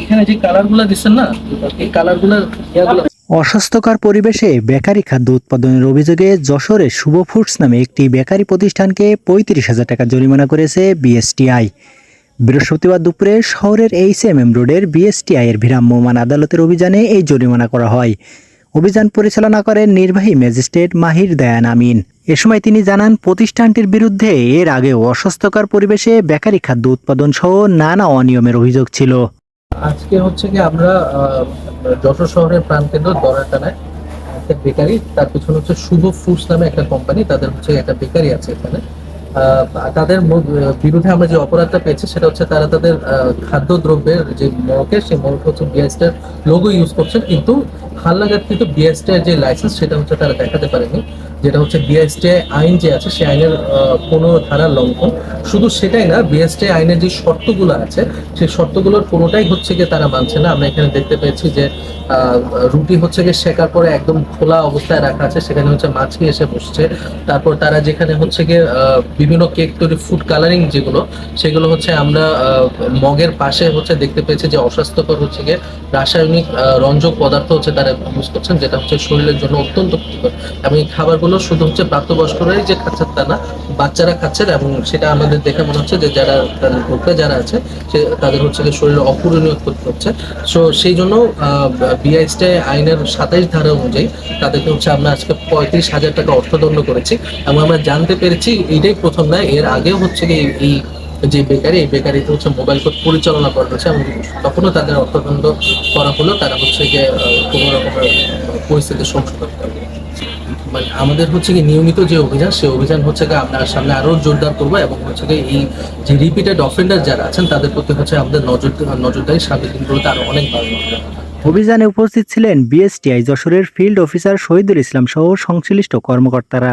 এখানে যে কালারগুলো দিচ্ছেন না, এই অস্বাস্থ্যকর পরিবেশে বেকারি খাদ্য উৎপাদনের অভিযোগে যশোরে শুভ ফুডস নামে একটি বেকারি প্রতিষ্ঠানকে পঁয়ত্রিশ হাজার টাকা জরিমানা করেছে বিএসটিআই। বৃহস্পতিবার দুপুরে শহরের এইচ এম এম রোডের বিএসটিআই এর ভ্রাম্যমাণ আদালতের অভিযানে এই জরিমানা করা হয়। অভিযান পরিচালনা করেন নির্বাহী ম্যাজিস্ট্রেট মাহির দয়ান আমিন। এ সময় তিনি জানান, প্রতিষ্ঠানটির বিরুদ্ধে এর আগেও অস্বাস্থ্যকর পরিবেশে বেকারি খাদ্য উৎপাদন সহ নানা অনিয়মের অভিযোগ ছিল। আজকে হচ্ছে কি আমরা যশোর শহরের প্রাণকেন্দ্র দরাটানায় একটা বেকারি, তার পিছনে হচ্ছে শুভ ফুডস নামে একটা কোম্পানি তাদের হচ্ছে একটা বেকারি আছে এখানে। তাদের বিরুদ্ধে আমরা যে অপরাধটা পেয়েছি, সেটা হচ্ছে তারা তাদের খাদ্য দ্রব্যের যে মরকে সেই মরক হচ্ছে বিএসটার লোগো ইউজ করছেন কিন্তু হাল্লাঘাটকৃত বিএসটার যে লাইসেন্স সেটা হচ্ছে তারা দেখাতে পারেনি। যেটা হচ্ছে বিএসটিআই আইন যে আছে সেই আইনের পনেরো ধারা লঙ্ঘন। শুধু সেটাই না বিএসটিআই আইনের যে শর্তগুলো আছে সেই শর্তগুলোর কোনোটাই হচ্ছে গিয়ে তারা মানছে না। আমরা এখানে দেখতে পেয়েছি যে রুটি হচ্ছে গিয়ে শেখার পরে একদম খোলা অবস্থায় রাখা আছে, সেখানে হচ্ছে মাছি এসে বসছে। তারপর তারা যেখানে হচ্ছে গিয়ে বিভিন্ন কেক তৈরি ফুড কালারিং যেগুলো, সেগুলো হচ্ছে আমরা মগের পাশে হচ্ছে দেখতে পেয়েছি যে অস্বাস্থ্যকর হচ্ছে গিয়ে রাসায়নিক রঞ্জক পদার্থ হচ্ছে তারা ইউজ করছেন, যেটা হচ্ছে শরীরের জন্য অত্যন্ত ক্ষতিকর। এবং এই খাবারগুলো শুধু হচ্ছে প্রাপ্তবয়স্করাই যে খাচ্ছেন তা না, বাচ্চারা খাচ্ছেন এবং সেটা আমাদের দেখে মনে হচ্ছে যে যারা তাদের ভোক্তা যারা আছে, সে তাদের হচ্ছে যে শরীরে অপূরণীয় ক্ষতি হচ্ছে সো সেই জন্য বিআইএসটে আইনের সাতাইশ ধারা অনুযায়ী তাদেরকে হচ্ছে আমরা আজকে পঁয়ত্রিশ হাজার টাকা অর্থদণ্ড করেছি এবং আমরা জানতে পেরেছি এইটাই প্রথম নয় এর আগেও হচ্ছে কি এই- যে বেকারি, এই বেকারিতে হচ্ছে মোবাইল কোড পরিচালনা করা হচ্ছে এবং তখনও তাদের অর্থদণ্ড করা হলো, তারা হচ্ছে গিয়ে কোনো রকমের পরিস্থিতির সংশোধন করবে মানে আমাদের হচ্ছে কি নিয়মিত যে অভিযান সেই অভিযান হচ্ছে কি আপনার সামনে আরও জোরদার করব এবং হচ্ছে কি এই যে রিপিটেড অফেন্ডার যারা আছেন, তাদের প্রতি হচ্ছে আমাদের নজর, নজরদারি সামনের দিনগুলোতে আরও অনেক ভালো অভিযানে উপস্থিত ছিলেন বিএসটিআই যশোরের ফিল্ড অফিসার শহীদুল ইসলাম সহ সংশ্লিষ্ট কর্মকর্তারা।